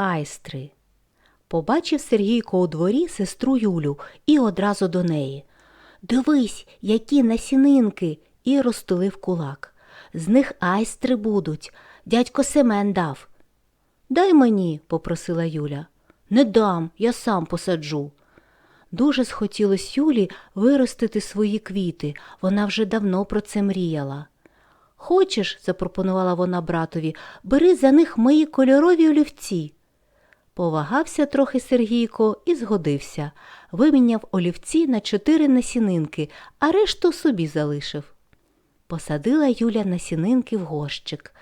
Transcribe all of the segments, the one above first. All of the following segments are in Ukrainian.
айстри. Побачив Сергійко у дворі сестру Юлю і одразу до неї. Дивись, які насінинки, і розтулив кулак. З них айстри будуть. Дядько Семен дав. Дай мені, попросила Юля. Не дам, я сам посаджу. Дуже схотілось Юлі виростити свої квіти. Вона вже давно про це мріяла. Хочеш, запропонувала вона братові, бери за них мої кольорові олівці. Повагався трохи Сергійко і згодився. Виміняв олівці на чотири насінинки, а решту собі залишив. Посадила Юля насінинки в горщик.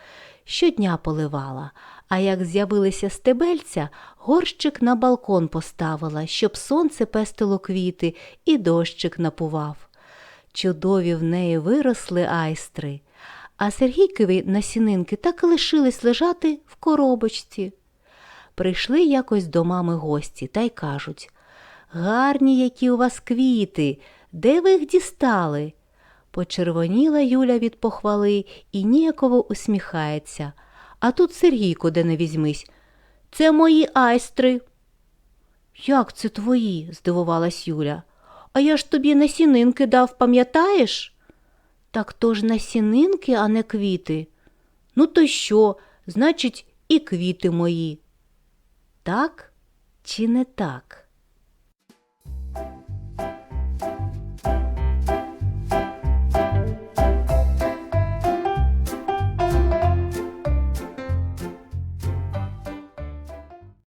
Щодня поливала, а як з'явилися стебельця, горщик на балкон поставила, щоб сонце пестило квіти і дощик напував. Чудові в неї виросли айстри, а Сергійкові насінинки так і лишились лежати в коробочці. Прийшли якось до мами гості та й кажуть Гарні, які у вас квіти, де ви їх дістали? Почервоніла Юля від похвали і ніяково усміхається. А тут Сергійко, де не візьмись. Це мої айстри. Як це твої? здивувалась Юля. А я ж тобі насінинки дав, пам'ятаєш? Так то ж насінинки, а не квіти. Ну, то що? Значить, і квіти мої. Так чи не так?